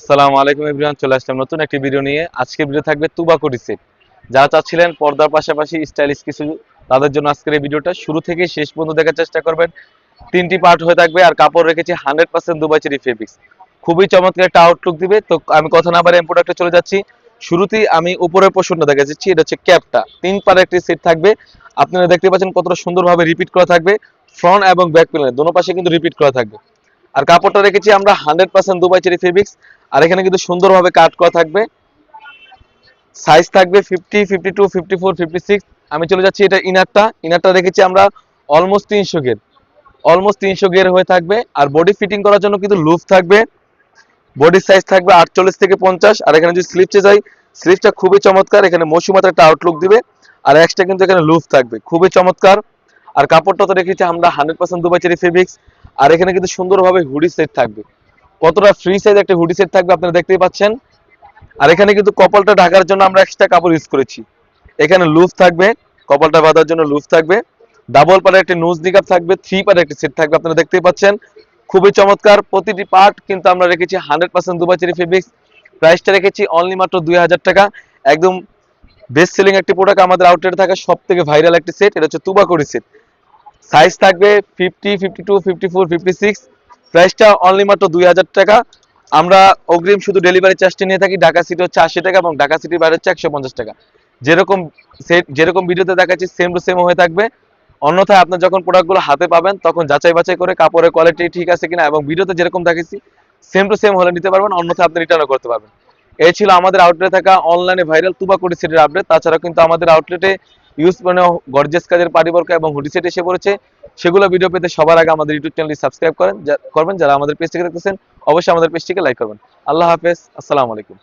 আসসালামু আলাইকুম এভরিওয়ান, চলে আসলাম নতুন একটি ভিডিও নিয়ে। আজকে ভিডিও থাকবে তুবাকুটি সেট যারা চাচ্ছিলেন পর্দার পাশাপাশি স্টাইলিশ কিছু, তাদের জন্য আজকের এই ভিডিওটা শুরু থেকে শেষ পর্যন্ত দেখার চেষ্টা করবেন। তিনটি পার্ট হয়ে থাকবে আর কাপড় রেখেছি hundred percent Dubai cherry fabrics. খুবই চমৎকার একটা আউটলুক দিবে। তো আমি কথা না বারে প্রোডাক্টে চলে যাচ্ছি। শুরুতেই আমি উপরের পোর্শনটা দেখা যাচ্ছি, এটা হচ্ছে ক্যাপটা। তিন পারে একটি সেট থাকবে। আপনারা দেখতে পাচ্ছেন কতটা সুন্দরভাবে রিপিট করা থাকবে। ফ্রন্ট এবং ব্যাক প্যানেল দোনো পাশে কিন্তু রিপিট করা থাকবে। আর কাপড়টা রেখেছি আমরা hundred percent Dubai cherry fabrics. আর এখানে কিন্তু সুন্দরভাবে কাট করা থাকবে। সাইজ থাকবে fifty fifty two, fifty four, fifty six. আমি চলে যাচ্ছি এটা ইনারটা। ইনারটা রেখেছি আমরা অলমোস্ট তিনশো গের। অলমোস্ট তিনশো গের হয়ে থাকবে। আর বডি ফিটিং করার জন্য কিন্তু লুফ থাকবে। বডির সাইজ থাকবে আটচল্লিশ থেকে পঞ্চাশ। আর এখানে যদি স্লিপসে যাই, স্লিপসটা খুবই চমৎকার। এখানে মৌসুমাতে একটা আউটলুক দিবে। আর এক্সট্রা কিন্তু এখানে লুফ থাকবে। খুবই চমৎকার। আর কাপড়টা তো রেখেছি আমরা hundred percent Dubai cherry fabrics. আর এখানে কিন্তু সুন্দরভাবে হুডি সেট থাকবে। কতটা ফ্রি সাইজ একটা হুডি সেট থাকবে আপনারা দেখতেই পাচ্ছেন। আর এখানে কিন্তু কপালটা ঢাকার জন্য আমরা এক্সট্রা কাপড় ইউজ করেছি। এখানে লুফ থাকবে, কপালটা বাঁধার জন্য লুফ থাকবে। ডাবল পারে একটি নোজ নিকাপ থাকবে থ্রি পারে একটি সেট থাকবে, আপনারা দেখতেই পাচ্ছেন। খুবই চমৎকার, প্রতিটি পার্ট কিন্তু আমরা রেখেছি hundred percent Dubai cherry fabrics প্রাইসটা রেখেছি অনলি মাত্র দুই হাজার টাকা। একদম বেস্ট সেলিং একটি প্রোডাক্ট আমাদের আউটলেটে থাকা সব থেকে ভাইরাল একটি সেট এটা হচ্ছে তুবাকড়ি সেট সাইজ থাকবে fifty fifty two fifty four fifty six প্রাইসটা অনলি মাত্র দুই হাজার টাকা। আমরা অগ্রিম শুধু ডেলিভারি চার্জটি নিয়ে থাকি, ঢাকা সিটি হচ্ছে আশি টাকা এবং ঢাকা সিটির বাইরে হচ্ছে একশো পঞ্চাশ টাকা। যেরকম যেরকম ভিডিওতে দেখাচ্ছি সেম টু সেম হয়ে থাকবে। অন্যথায় আপনার যখন প্রোডাক্টগুলো হাতে পাবেন, তখন যাচাই বাছাই করে কাপড়ের কোয়ালিটি ঠিক আছে কিনা এবং ভিডিওতে যেরকম দেখাচ্ছি সেম টু সেম হলে নিতে পারবেন, অন্যথায় আপনি রিটার্নও করতে পারবেন। এই ছিল আমাদের আউটলেটে থাকা অনলাইনে ভাইরাল তুবাকুড়ি সেটের আপডেট তাছাড়া কিন্তু আমাদের আউটলেটে ইউজ মানে গর্জেস কাজের পারিবর্ক এবং হুডি সেট এসে পড়েছে। সেগুলো ভিডিও পেতে সবার আগে আমাদের ইউটিউব চ্যানেলটি সাবস্ক্রাইব করেন করবেন, যারা আমাদের পেজ থেকে দেখতেছেন, অবশ্যই আমাদের পেজটিকে লাইক করবেন। আল্লাহ হাফেজ, আসসালামু আলাইকুম।